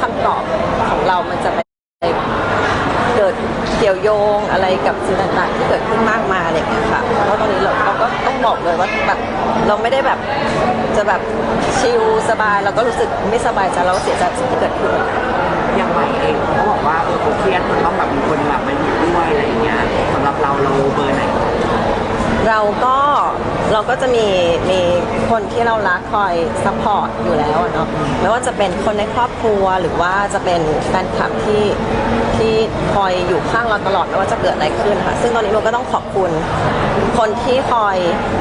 คำตอบของเรามันจะไปเกิดเกี่ยวโยงอะไรกับสิ่งต่างๆที่เกิดขึ้นมากมายอะไรอย่างเงี้ยค่ะเพราะตอนนี้เราเราก็ต้องบอกเลยว่าแบบเราไม่ได้แบบจะแบบชิลสบายเราก็รู้สึกไม่สบายใจเราก็เสียใจสิ่งที่เกิดขึ้นอย่างใหม่เองเขาบอกว่าเออเขาเครียดมันต้องแบบมีคนแบบมาอยู่ด้วยอะไรอย่างเงี้ยสำหรับเราเราเบอร์ไหนเราก็เราก็จะมีมี คนที่เรารักคอยซัพพอร์ตอยู่แล้วอะเนาะไม่ว่าจะเป็นคนในครอบครัวหรือว่าจะเป็นแฟนคลับที่ที่คอยอยู่ข้างเราตลอดไม่ว่าจะเกิดอะไรขึ้นค่ะซึ่งตอนนี้เราก็ต้องขอบคุณ คนที่คอย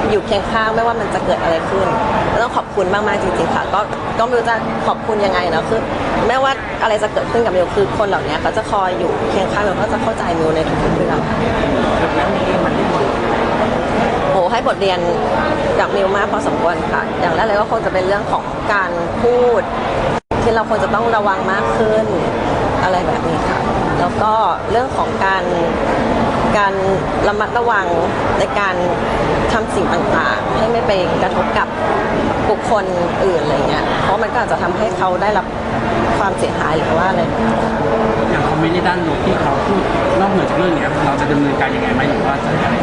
อยู่เคียงข้างไม่ว่ามันจะเกิดอะไรขึ้นก็ต้องขอบคุณมากๆจริงๆค่ะ ก็ก็ไม่รู้จะขอบคุณยังไงเนาะคือไม่ว่าอะไรจะเกิดขึ้นกับมิวคือคนเหล่านี้เขาจะคอยอยู่เคียงข้างมิวเขาจะเข้าใจมิวในทุกๆเรื่อง หให้บทเรียนกับมิวมากพอสมควรค่ะ อย่างแรกเลยก็คงจะเป็นเรื่องของการพูด ที่เราควรจะต้องระวังมากขึ้นอะไรแบบนี้ค่ะ แล้วก็เรื่องของการการระมัดระวังในการทำสิ่งต่างๆ ให้ไม่ไปกระทบกับบุคคลอื่นอะไรเงี้ย เพราะมันก็อาจจะทำให้เขาได้รับความเสียหายหรือว่าอะไรอย่างคอมเมนต์ในด้านลบที่เขาพูดนอกเหนือจากเรื่องนี้เราจะดำเนินการยังไงไหมหรือว่าจะอะไร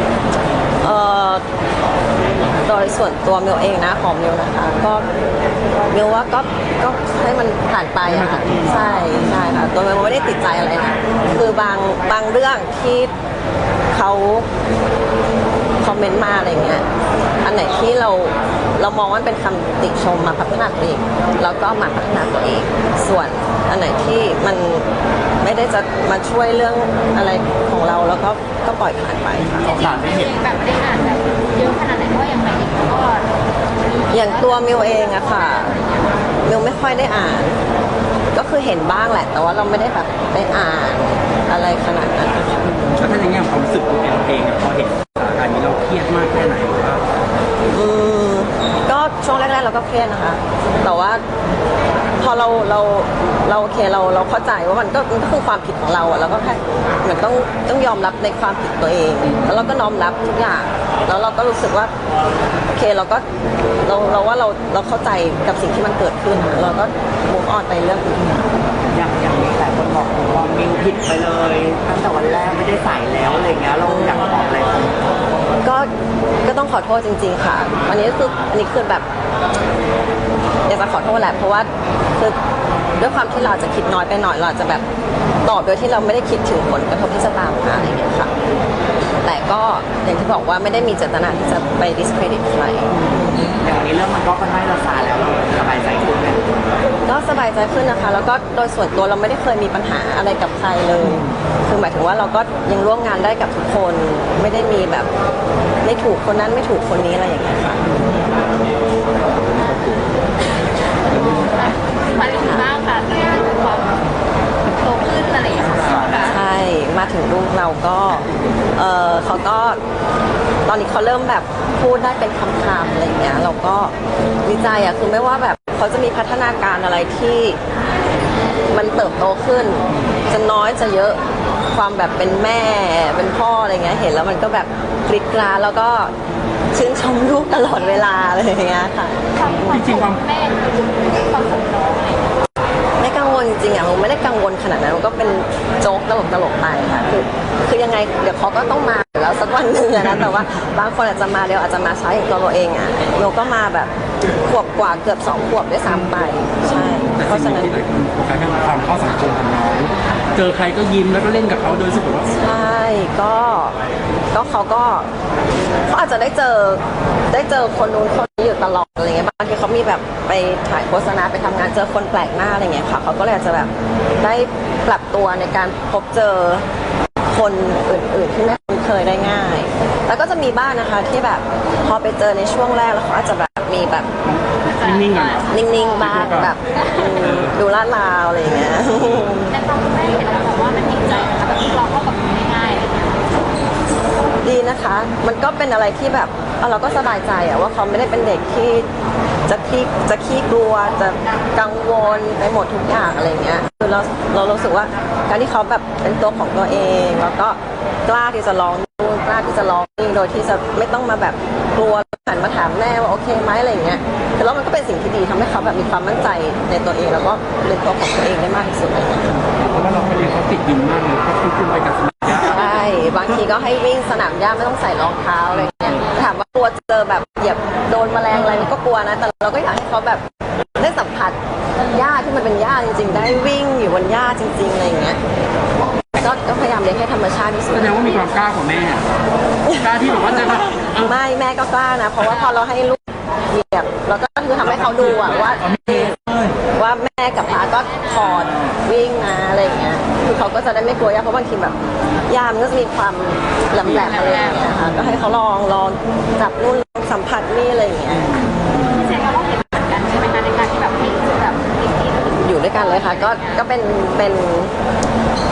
โดยส่วนตัวมิวเองนะของมิวนะคะ ก็มิวว่าก็ก็ให้มันผ่านไปอะค่ะใช่ใช่ค่ะตัวมิวไม่ได้ติดใจอะไรนะคือบางบางเรื่องที่เขาคอมเมนต์มาอะไรเงี้ยอันไหนที่เราเรามองว่าเป็นคำติชมมาพัฒนาตัวเองเราก็มาพัฒนาตัวเองส่วนอันไหนที่มัน ไม่ได้จะมาช่วยเรื่องอะไรของเราแล้วก็ก็ปล่อยผ่านไปค่ะหลานได้เห็น แบบไม่ได้อ่านแบบเยอะขนาดไหนเพราะว่าอย่างไรอีกก็มีอย่างตัวมิวเองอะค่ะมิวไม่ค่อยได้อ่าน ก็คือเห็นบ้างแหละ แต่ว่าเราไม่ได้แบบไปอ่านอะไรขนาดนั้นนะคะแล้วถ้าในแง่ของความรู้สึกตัวเองเองอะพอเห็นสถานการณ์นี้เราเครียดมากแค่ไหนหรือว่าอืมก็ช่วงแรกๆเราก็เครียดนะคะ แต่ว่า พอเราเราเราโอเคเราเราเข้าใจว่ามันก็มันก็คือความผิดของเราอะเราก็แค่เหมือนต้องต้องยอมรับในความผิดตัวเอง แล้วเราก็น้อมรับทุกอย่างแล้วเราก็รู้สึกว่าโอเคเราก็เราเราว่าเราเราเข้าใจกับสิ่งที่มันเกิดขึ้นอะเราก็มุ่งออนไปเรื่องอื่นอย่างอย่างนี้แต่คนบอกว่ามิวผิดไปเลย ตั้งแต่วันแรกไม่ได้ใส่แล้วอะไรเงี้ยเราอยากบอกอะไรคนก็ก็ต้องขอโทษจริง ๆ ค่ะ อันนี้ก็คืออันนี้คือแบบ อยากจะขอโทษแหละเพราะว่าคือด้วยความที่เราจะคิดน้อยไปหน่อยเราจจะแบบตอบโดยที่เราไม่ได้คิดถึงผลกระทบที่จะตามมาอะไรอย่างเงี้ยค่ะ แต่ก็อย่างที่บอกว่าไม่ได้มีเจตนาที่จะไป discredit ใครอย่างวันนี้เรื่องมันก็ค่อนข้างจะซาแล้วเราสบายใจขึ้นไหมก็สบายใจขึ้นนะคะ แล้วก็โดยส่วนตัวเราไม่ได้เคยมีปัญหาอะไรกับใครเลย คือหมายถึงว่าเราก็ยังร่วมงานได้กับทุกคน ไม่ได้มีแบบไม่ถูกคนนั้นไม่ถูกคนนี้อะไรอย่างเงี้ยค่ะ มาถึงบ้างค่ะเรื่องความโตขึ้นอะไรอย่างเงี้ยค่ะ ใช่ มาถึงลูกเราก็ เออเขาก็ ตอนนี้เขาเริ่มแบบพูดได้ เป็นคำๆอะไรอย่างเงี้ยเราก็ดีใจอะคือไม่ว่าแบบเขาจะมีพัฒนาการอะไรที่มันเติบโตขึ้น จะน้อยจะเยอะความแบบเป็นแม่เป็นพ่ออะไรเงี้ยเห็นแล้วมันก็แบบกริดกราดแล้วก็ชื่นชมลูกตลอดเวลาอะไรอย่างเงี้ยค่ะความความสุขแม่ความสุขน้องอะไรอย่างเงี้ยไม่กังวลจริงๆอะผมไม่ได้กังวลขนาดนั้นมันก็เป็นโจ๊กตลกตลกๆไปค่ะคือคือยังไงเดี๋ยวเขาก็ต้องมาอยู่ แล้วสักวันหนึ่งอะนะแต่ว่าบางคนอาจจะมาเร็วอาจจะมาช้าอย่างตัวเราเองอะโยก็มาแบบขวบกว่าเกือบสองขวบด้วยซ้ำไปใช่แต่เพราะสิ่ฉะงนั้น ที่หลายคนโฟกัสคือความเข้าสังคมของน้องเจอใครก็ยิ้มแล้วก็เล่นกับเขาโดยรู้สึกว่า ใช่ก็ก็เขาก็เขาอาจจะได้เจอได้เจอคนนู้นคนนี้อยู่ตลอดอะไรเงี้ยบางทีเขามีแบบไปถ่ายโฆษณาไปทำงานเจอคนแปลกหน้าอะไรเงี้ยค่ะเขาก็เลยอาจจะแบบได้ปรับตัวในการพบเจอ คนอื่นๆที่ไม่คุ้นเคยได้ง่าย แล้วก็จะมีบ้างนะคะที่แบบพอไปเจอในช่วงแรกแล้วเขาอาจจะแบบมีแบบนิ่งๆกันนิ่งๆบ้างแบบอืมดูลาดลาวอะไรอย่างเงี้ยแต่ตอนคุณแม่เห็นแล้วแบบว่ามันจริงใจนะคะแบบเราเข้ากับมันง่ายๆอะไรอย่างเงี้ยดีนะคะ มันก็เป็นอะไรที่แบบเอ่อเราก็สบายใจอะว่าเขาไม่ได้เป็นเด็กที่จะขี้จะขี้กลัวจะกังวลไปหมดทุกอย่างอะไรเงี้ย คือเราเรารู้สึกว่าการที่เขาแบบเป็นตัวของตัวเอง แล้วก็กล้าที่จะลองนู่นกล้าที่จะลองนี่โดยที่จะไม่ต้องมาแบบกลัวหันมาถามแม่ว่าโอเคไหมอะไรเงี้ยคือแล้วมันก็เป็นสิ่งที่ดีทำให้เขาแบบมีความมั่นใจในตัวเอง แล้วก็เป็นตัวของตัวเองได้มากที่สุดเลยคะเพราะว่าเราไปเรียนเขาติดดินมากเลยเขาคุ้นไปกับสนามหญ้าใช่บางทีก็ให้วิ่งสนามหญ้าไม่ต้องใส่รองเท้าอะไรเงี้ยถามว่ากลัวเจอแบบเหยียบโดนแมลงอะไรก็กลัวนะ แต่เราก็อยากให้เขาแบบได้สัมผัสหญ้าที่ มันเป็นหญ้าจริง ๆ ได้วิ่งอยู่บนหญ้าจริง ๆ อะไรอย่างเงี้ยก็ก็พยายามเลี้ยงให้ธรรมชาติที่สุด แสดงว่ามีความกล้ากว่าแม่กล้าที่แบบว่าจะแบบเออ ไม่แม่ก็กล้านะ เพราะว่าพอเราให้ลูกเหยียบเราก็คือทำให้เขาดูอะว่าว่าแม่กับป้าก็ถอดวิ่งนะอะไรอย่างเงี้ยคือเขาก็จะได้ไม่กลัวยาเพราะบางทีแบบยามันก็จะมีความแหลมๆอะไรอย่างเงี้ยค่ะก็ให้เขาลองลองจับนู่นลองสัมผัสนี่อะไรอย่างเงี้ยแสดงว่าเราเห็น อยู่ด้วยกันเลยค่ะก็ก็เป็นเป็น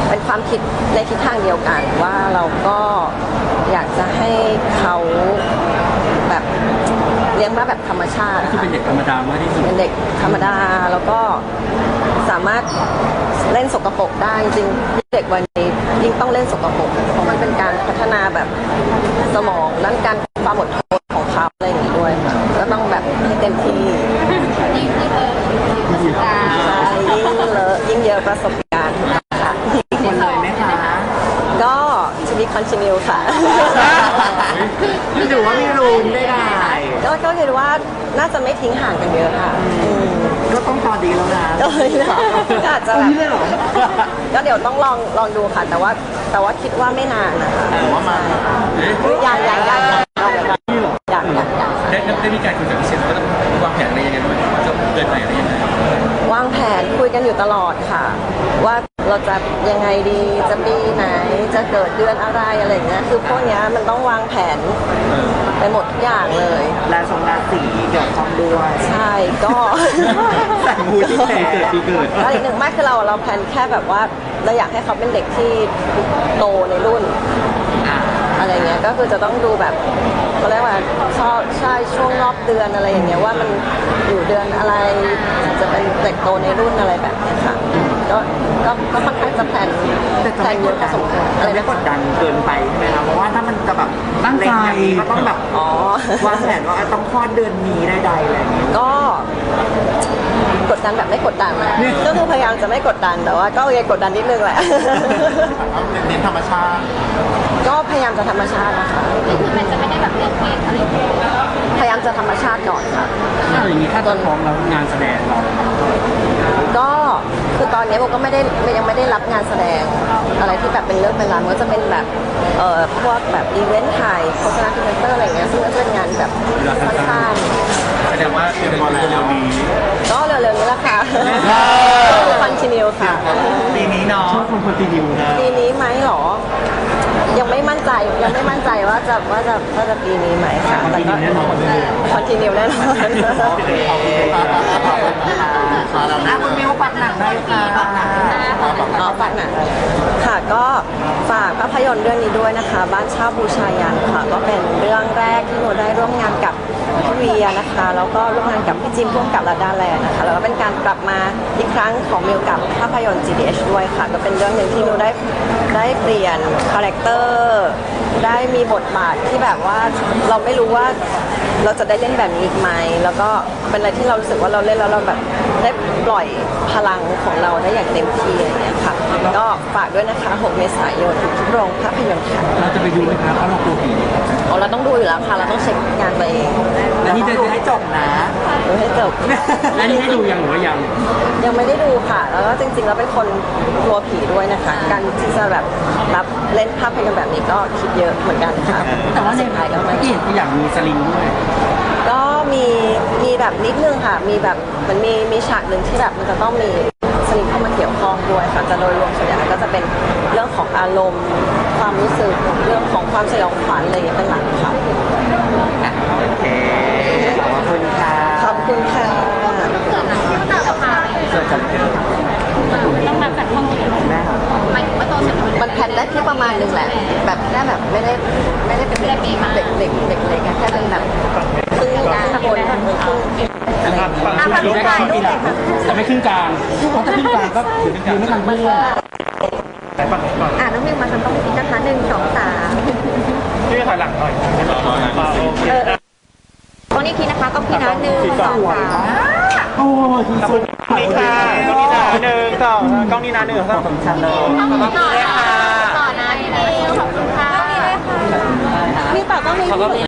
เป็นความคิดในทิศทางเดียวกัน ว่าเราก็อยากจะให้เขาแบบเลี้ยงมาแบบธรรมชาติคือค่ะเป็นเด็กธรรมดามากที่สุดเป็นเด็กธรรมดาแล้วก็สามารถเล่นสกปรกได้จริงๆเด็กวัยนี้ยิ่งต้องเล่นสกปรกเพราะมันเป็นการพัฒนาแบบสมองด้านการความอดท ประสบการณ์ค่ะคนเลยไหมคะก็ to be continue ค่ะหรือว่ามีรูนได้ได้ก็ก็คิดว่าน่าจะไม่ทิ้งห่างกันเยอะค่ะอืมก็ต้องตอนดีแล้วนะก็เลยนะก็อาจจะแบบก็เดี๋ยวต้องลองลองดูค่ะ แต่ว่าแต่ว่าคิดว่าไม่นานนะคะแต่ว่ามายังยังยังยังยังยังยังได้ได้มีการคุยกับพี่เชนว่าต้องวางแผนอะไรยังไงบ้างว่าจะเกิดอะไรอะไรยังไงวางแผนคุยกันอยู่ตลอดค่ะ ว่าเราจะยังไงดีจะปีไหนจะเกิดเดือนอะไรอะไรอย่างเงี้ยคือพวกเนี้ยมันต้องวางแผนไปหมดทุกอย่างเลยและทรงราศีเกี่ยวข้องด้วยใช่ก็ใส่มูที่แขปีเกิดปีเกิดแล้วอีกหนึ่งมากคือเราเราแพลนแค่แบบว่าเราอยากให้เขาเป็นเด็กที่โตในรุ่น อ่าอะไรเงี้ยก็คือจะต้องดูแบบเขาเรียกว่าชอบใช่ช่วงรอบเดือนอะไรอย่างเงี้ยว่ามันอยู่เดือนอะไรจะเป็นเด็กโตในรุ่นอะไรแบบเนี้ยค่ะก็ก็ก็ค่อนข้างจะแพลนแต่จะแพลไม่นเยกอะดพอดันสมควรอะอะไรไรนะไม่กดดันเกินไปใช่ไหมคะเพราะว่าถ้ามันจะแบบตั้งใจ เล็อย่างนี้ก็ต้องแบบอ๋อ วางแผนว่าต้องคลอดเดือนนี้ได้ใดๆอะไรอย่างเงี้ย ก็ กดดันแบบไม่กดดันนะก็คือพยายามจะไม่กดดันแต่ว่าก็ยังกดดันนิดนึงแหละเน้นธรรมชาติก็พยายามจะธรรมชาตินะคะคือมันจะไม่ได้แบบเล่นเกมอะไรอย่างเงี้ยพยายามจะธรรมชาติก่อนค่ะ ถ้าอย่างนี้ถ้าตอนท้องแล้วงานแสดงเราก็คือตอนนี้โมก็ไม่ได้ยังไม่ได้รับงานแสดงอะไรที่แบบเป็นเรื่องเป็นราวมันก็จะเป็นแบบเอ่อพวกแบบอีเวนต์ถ่ายโฆษณาพรีเซนเตอร์อะไรอย่างเงี้ยซึ่งก็จะเป็นงานแบบสั้นแสดงว่าเดือนเร็วๆนี้ๆก็เร็วๆนี้ แหละค่ะคอนติเนียค่ะ ปีนี้เนาะชอบคนคนตีนิวนะปีนี้ไหมหรอ ยังไม่มั่นใจยังไม่มั่นใจว่าจะว่าจะว่าจะปีนี้ไหมค่ะแต่ก็แน่นอนคอนติเนียแน่นอนอะคุณมิวปักหนังได้ค่ะอ๋อฝากหนังค่ะก็ฝากภาพยนตร์เรื่องนี้ด้วยนะคะ บ้านเช่าบูชายันค่ะ ก็เป็นเรื่องแรกที่หนูได้ร่วมงานกับ พี่เวียนะคะ แล้วก็ร่วมงานกับพี่จิมพ่วงกับลาดาแลนด์นะคะ แล้วก็เป็นการกลับมาอีกครั้งของมิวกับภาพยนตร์ GDH ด้วยค่ะ ก็เป็นเรื่องหนึ่งที่หนูได้ได้เปลี่ยนคาแรคเตอร์ ได้มีบทบาทที่แบบว่าเราไม่รู้ว่าเราจะได้เล่นแบบนี้อีกไหม แล้วก็เป็นอะไรที่เรารู้สึกว่าเราเล่นแล้วเราแบบได้ปล่อยพลังของเราได้อย่างเต็มที่อะไรอย่างเงี้ยค่ะ ก็ฝากด้วยนะคะ 6 เมษายนทุกโรงภาพยนตร์ค่ะ เราจะไปดูไหมคะเพราะเรากลัวผีอ๋อเราต้องดูอยู่แล้วค่ะ เราต้องเช็คงานตัวเอง แล้วนี่ได้ดูให้จบนะ ดูให้จบแล้วนี่ให้ดูยังหรือว่ายัง ยังไม่ได้ดูค่ะ แล้วก็จริงๆแล้วเป็นคนกลัวผีด้วยนะคะ การที่จะแบบรับเล่นภาพยนตร์แบบนี้ก็คิดเยอะเหมือนกันค่ะแต่ว่าในสุดท้ายก็ไม่ที่เห็นตัวอย่างมีสลิงด้วยก็มีมีแบบนิดนึงค่ะ มีแบบมันมีมีฉากหนึ่งที่แบบมันจะต้องมีส ลิงเข้ามาเกี่ยวข้องด้วยค่ะแต่โดยรวมส่วนใหญ่แล้วก็จะเป็นเรื่องของอารมณ์ ความรู้สึกเรื่องของความสยองขวัญอะไรอย่างเงี้ยเป็นหลักค่ะโอเคขอบคุณค่ะขอบคุณค่ะที่เราจะพาเกิดจากต้องมาจัดห้องนี้แม่ค่ะหมายถึงว่าโตเสร็จแล้วมันแพลนได้แค่ประมาณหนึงแหละ แบบแค่แบบไม่ได้ไม่ได้เป็นเด็กเด็กเด็กเด็กเล็กอะแค่เป็นแบบครึ่งคนครึ่ง อะไรอย่างเงี้ยอะดูได้ครึ่งปีหลังแต่ไม่ครึ่งกลางเพราะถ้าครึ่งกลางก็ดูไม่ทันเพื่อนอะน้องมิวมาทำต้องนี้นะคะหนึ่งสองสามพี่ถอยหลังหน่อยเออองนี้ทีนะคะกล้องพี่นะหนึ่งสองสามโอ้ยที่สุดนี่ค่ะกล้องนี้นะหนึ่งสองกล้องนี้นะหนึ่งสองของฉันเลยต่อนะต่อนะพี่มิวขอบคุณค่ะมีต่อต้องมี